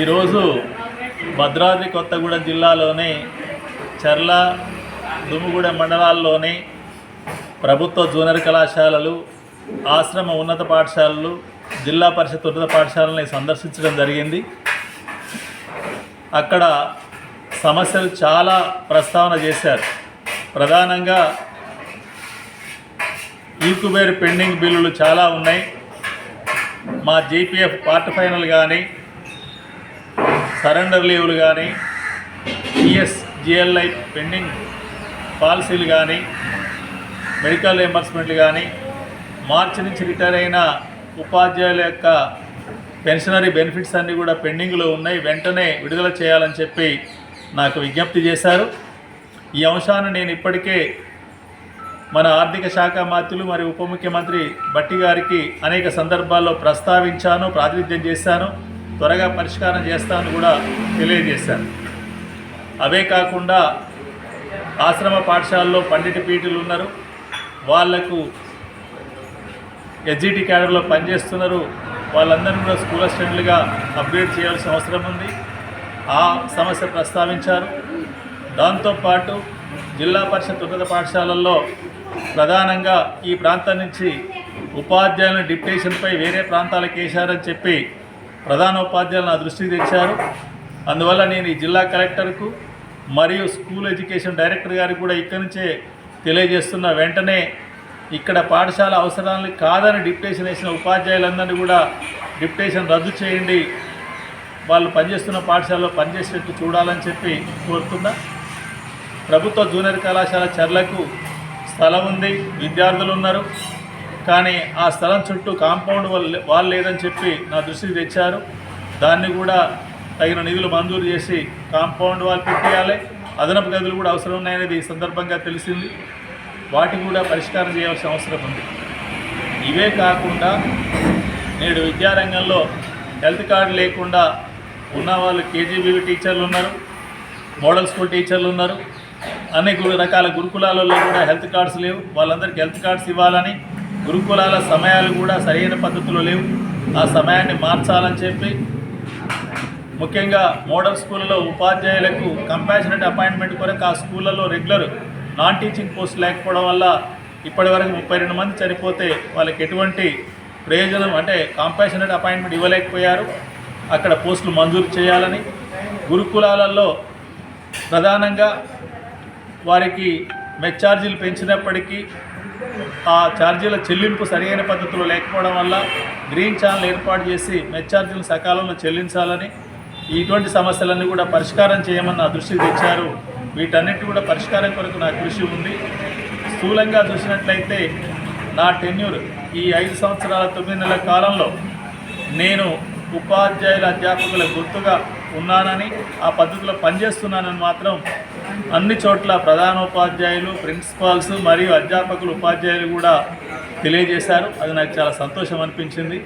ఈరోజు భద్రాద్రి కొత్తగూడెం జిల్లాలోని చర్ల దుమ్ముగూడెం మండలాల్లోని ప్రభుత్వ జూనియర్ కళాశాలలు ఆశ్రమ ఉన్నత పాఠశాలలు జిల్లా పరిషత్ ఉన్నత పాఠశాలని సందర్శించడం జరిగింది. అక్కడ సమస్యలు చాలా ప్రస్తావన చేశారు. ప్రధానంగా ఈకుబేర్ పెండింగ్ బిల్లులు చాలా ఉన్నాయి. మా జీపీఎఫ్ క్వార్టర్ ఫైనల్ కానీ సరెండర్ లీవ్లు కానీ ఈఎస్జిఎల్ఐ పెండింగ్ పాలసీలు కానీ మెడికల్ రియంబర్స్మెంట్లు కానీ మార్చి నుంచి రిటైర్ అయిన ఉపాధ్యాయుల యొక్క పెన్షనరీ బెనిఫిట్స్ అన్నీ కూడా పెండింగ్లో ఉన్నాయి. వెంటనే విడుదల చేయాలని చెప్పి నాకు విజ్ఞప్తి చేశారు. ఈ అంశాన్ని నేను ఇప్పటికే మన ఆర్థిక శాఖ మంత్రులు మరియు ఉప ముఖ్యమంత్రి బట్టి గారికి అనేక సందర్భాల్లో ప్రస్తావించాను ప్రాతినిధ్యం చేశాను త్వరగా పరిష్కారం చేస్తాను కూడా తెలియజేశాను. అవే కాకుండా ఆశ్రమ పాఠశాలలో పండిత పీఠులు ఉన్నారు. వాళ్ళకు ఎస్జిటి క్యాడర్లో పనిచేస్తున్నారు. వాళ్ళందరినీ కూడా స్కూల్ అసిస్టెంట్లుగా అప్గ్రేడ్ చేయాల్సిన అవసరం ఉంది. ఆ సమస్య ప్రస్తావించారు. దాంతోపాటు జిల్లా పరిషత్ ఉన్నత పాఠశాలల్లో ప్రధానంగా ఈ ప్రాంతం నుంచి ఉపాధ్యాయుల డిప్టేషన్పై వేరే ప్రాంతాలకు వేశారని చెప్పి ప్రధాన ఉపాధ్యాయులు నా దృష్టికి తెచ్చారు అందువల్ల నేను ఈ జిల్లా కలెక్టర్కు మరియు స్కూల్ ఎడ్యుకేషన్ డైరెక్టర్ గారికి కూడా ఇక్కడి నుంచే తెలియజేస్తున్న వెంటనే ఇక్కడ పాఠశాల అవసరాలని కాదని డిప్టేషన్ వేసిన ఉపాధ్యాయులందరినీ కూడా డిప్టేషన్ రద్దు చేయండి. వాళ్ళు పనిచేస్తున్న పాఠశాలలో పనిచేసేట్టు చూడాలని చెప్పి కోరుతున్నా. ప్రభుత్వ జూనియర్ కళాశాల చర్లకు స్థలం ఉంది విద్యార్థులు ఉన్నారు. కానీ ఆ స్థలం చుట్టూ కాంపౌండ్ వాళ్ళు వాళ్ళు లేదని చెప్పి నా దృష్టికి తెచ్చారు. దాన్ని కూడా తగిన నిధులు మంజూరు చేసి కాంపౌండ్ వాల్ పెట్టేయాలి. అదనపు గదులు కూడా అవసరం ఉన్నాయనేది ఈ సందర్భంగా తెలిసింది. వాటికి కూడా పరిష్కారం చేయాల్సిన అవసరం ఉంది. ఇవే కాకుండా నేడు విద్యారంగంలో హెల్త్ కార్డు లేకుండా ఉన్న వాళ్ళు కేజీబీవీ టీచర్లు ఉన్నారు మోడల్ స్కూల్ టీచర్లు ఉన్నారు. అనేక రకాల గురుకులాలలో కూడా హెల్త్ కార్డ్స్ లేవు. వాళ్ళందరికీ హెల్త్ కార్డ్స్ ఇవ్వాలని గురుకులాల సమయాలు కూడా సరైన పద్ధతిలో లేవు. ఆ సమయాన్ని మార్చాలని చెప్పి ముఖ్యంగా మోడల్ స్కూళ్ళలో ఉపాధ్యాయులకు కంపాషనెట్ అపాయింట్మెంట్ కొరకు ఆ స్కూళ్ళలో రెగ్యులర్ నాన్ టీచింగ్ పోస్ట్ లేకపోవడం వల్ల ఇప్పటివరకు ముప్పై రెండు మంది చనిపోతే వాళ్ళకి ఎటువంటి ప్రయోజనం అంటే కంపాషనెట్ అపాయింట్మెంట్ ఇవ్వలేకపోయారు. అక్కడ పోస్టులు మంజూరు చేయాలని గురుకులాలలో ప్రధానంగా వారికి మెచ్ ఛార్జీలు పెంచినప్పటికీ ఆ ఛార్జీల చెల్లింపు సరైన పద్ధతిలో లేకపోవడం వల్ల గ్రీన్ ఛానల్ ఏర్పాటు చేసి మెచ్ ఛార్జీలు సకాలంలో చెల్లించాలని ఇటువంటి సమస్యలన్నీ కూడా పరిష్కారం చేయమని నా దృష్టికి తెచ్చారు. వీటన్నిటి కూడా పరిష్కారం కొరకు నా కృషి ఉంది. స్థూలంగా చూసినట్లయితే నా టెన్యూర్ ఈ ఐదు సంవత్సరాల తొమ్మిది నెలల కాలంలో నేను ఉపాధ్యాయుల అధ్యాపకుల గుర్తుగా ఉన్నానని ఆ పద్ధతిలో పనిచేస్తున్నానని మాత్రం అన్ని చోట్ల ప్రధానోపాధ్యాయులు ప్రిన్సిపాల్స్ మరియు అధ్యాపకులు ఉపాధ్యాయులు కూడా తెలియజేశారు. అది నాకు చాలా సంతోషం అనిపించింది.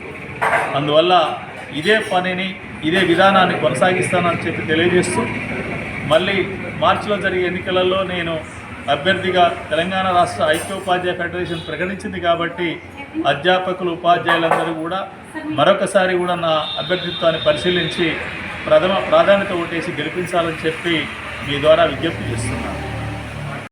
అందువల్ల ఇదే పనిని ఇదే విధానాన్ని కొనసాగిస్తానని చెప్పి తెలియజేస్తూ మళ్ళీ మార్చిలో జరిగే ఎన్నికలలో నేను అభ్యర్థిగా తెలంగాణ రాష్ట్ర ఐక్యోపాధ్యాయ ఫెడరేషన్ ప్రకటించింది కాబట్టి అధ్యాపకులు ఉపాధ్యాయులందరూ కూడా మరొకసారి కూడా నా అభ్యర్థిత్వాన్ని పరిశీలించి ప్రథమ ప్రాధాన్యత ఓటేసి గెలిపించాలని చెప్పి మీ ద్వారా విజ్ఞప్తి చేస్తున్నాను.